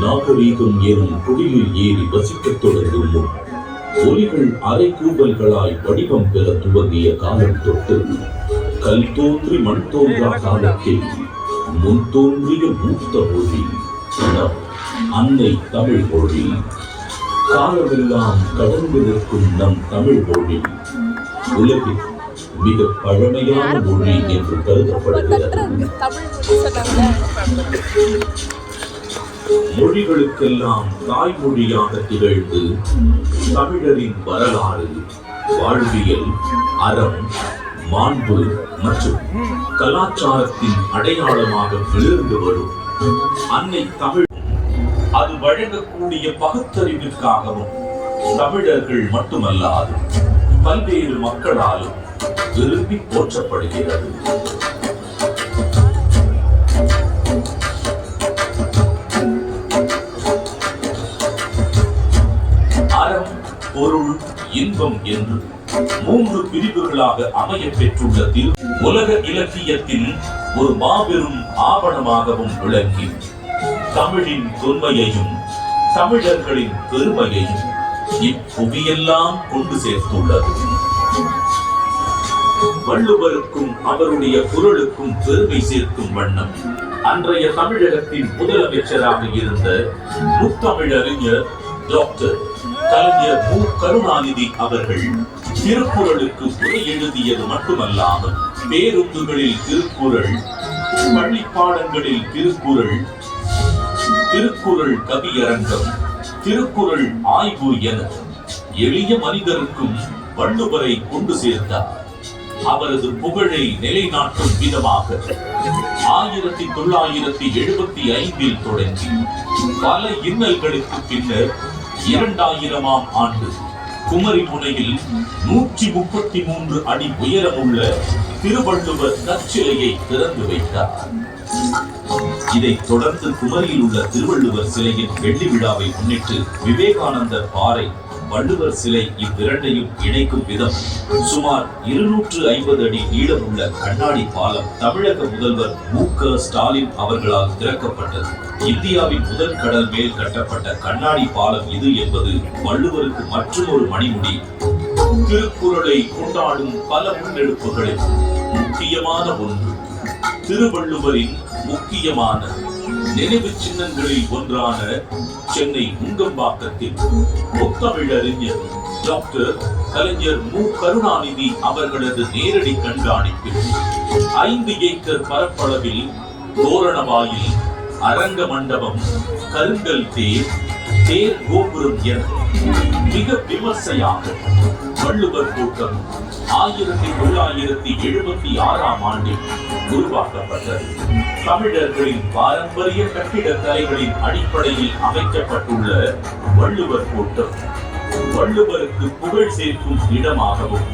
நாகரீகம் எனும் குடிலில் ஏறி வசிக்கத் தொடங்கும் முன் ஒலிகள் அரை கூவல்களாய் வடிவம் பெற துவங்கிய காலம் தொட்டு கல் தோன்றி மண் தோன்றா காலத்தில் முன் தோன்றிய மூத்த மொழி நம் அன்னை தமிழ் மொழி காலமெல்லாம் கடந்து நிற்கும் நம் தமிழ் மொழி உலகில் மிக பழமையான மொழி என்று கருதப்படுகிறது. மொழிகளுக்கெல்லாம் தாய்மொழியாக திகழ்ந்து தமிழரின் வரலாறு வாழ்வியல் அறம் மாண்பு மற்றும் கலாச்சாரத்தின் அடையாளமாக விழுந்து வரும். அன்னை தமிழ் அது வழங்கக்கூடிய பகுத்தறிவிற்காகவும் தமிழர்கள் மட்டுமல்லாது பல்வேறு மக்களாலும் விரும்பி போற்றப்படுகிறது. அறம் பொருள் இன்பம் என்று மூன்று பிரிவுகளாக அமைய பெற்றுள்ள திரு உலக இலக்கியத்தின் ஒரு மாபெரும் ஆவணமாகவும் விளங்கி தமிழின் தொன்மையையும் தமிழர்களின் பெருமையையும் இப்புவியெல்லாம் கொண்டு சேர்த்துள்ளது. வள்ளுவருக்கும் அவருடைய குரலுக்கும் பெருமை சேர்க்கும் வண்ணம் அன்றைய தமிழகத்தின் முதலமைச்சராக இருந்த முத்தமிழறிஞர் டாக்டர் கலைஞர் பூ கருணாநிதி அவர்கள் திருக்குறளுக்கு உரை எழுதியது மட்டுமல்லாமல் பேருந்துகளில் திருக்குறள் பள்ளி பாடங்களில் திருக்குறள் திருக்குறள் கவியரங்கம் திருக்குறள் ஆய்வு என எளிய மனிதருக்கும் வள்ளுவரை கொண்டு சேர்த்தார். அவரது புகழை நிலைநாட்டும் விதமாக ஆயிரத்தி தொள்ளாயிரத்தி எழுபத்தி ஐந்தில் தொடங்கி பல இன்னல்களுக்கு பின்னர் இரண்டாயிரமாம் ஆண்டு. குமரி முனையில் நூற்றி முப்பத்தி மூன்று அடி உயரமுள்ள திருவள்ளுவர் கற்சிலையை திறந்து வைத்தார். இதைத் தொடர்ந்து குமரியில் உள்ள திருவள்ளுவர் சிலையின் வெள்ளி விழாவை முன்னிட்டு விவேகானந்தர் பாறை வள்ளுவர் சிலை இவ்விரண்டையும் இணைக்கும் விதம் சுமார் இருநூற்று ஐம்பது அடி நீளமுள்ள கண்ணாடி பாலம் தமிழக முதல்வர் மு க ஸ்டாலின் அவர்களால் திறக்கப்பட்டது. இந்தியாவின் முதல் கடல் மேல் கட்டப்பட்ட கண்ணாடி பாலம் இது என்பது வள்ளுவருக்கு மற்றொரு மணிமுடி. திருக்குறளை கொண்டாடும் பல முன்னெடுப்புகளில் முக்கியமான ஒன்று. திருவள்ளுவரின் முக்கியமான நினைவு சின்னங்களில் ஒன்றான சென்னை முங்கம்பாக்கத்தில் முத்தமிழறிஞர் டாக்டர் கலைஞர் மு. கருணாநிதி அவர்களது நேரடி கண்காணிப்பில் ஐந்து ஏக்கர் பரப்பளவில் தோரணவாயில் அரங்க மண்டபம் கருங்கல் தேர் தேர் கோபுரம் என மிக விமர்சையாக வள்ளுவர் கூட்டம் ஆயிரத்தி தொள்ளாயிரத்தி எழுபத்தி ஆறாம் ஆண்டில் உருவாக்கப்பட்டது. தமிழர்களின் பாரம்பரிய கட்டிடக்கலைகளின் அடிப்படையில் அமைக்கப்பட்டுள்ள வள்ளுவர் கூட்டம். வள்ளுவருக்கு புகழ் சேர்க்கும் இடமாகவும்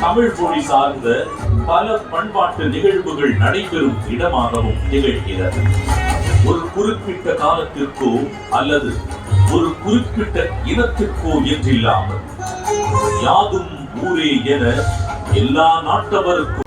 தமிழ் மொழி சார்ந்த பல பண்பாட்டு நிகழ்வுகள் நடைபெறும் இடமாகவும் திகழ்கிறது. ஒரு குறிப்பிட்ட காலத்திற்கோ அல்லது ஒரு குறிப்பிட்ட இனத்திற்கோ என்றில்லாமல் யாதும் ஊரே என எல்லா நாட்டவருக்கும்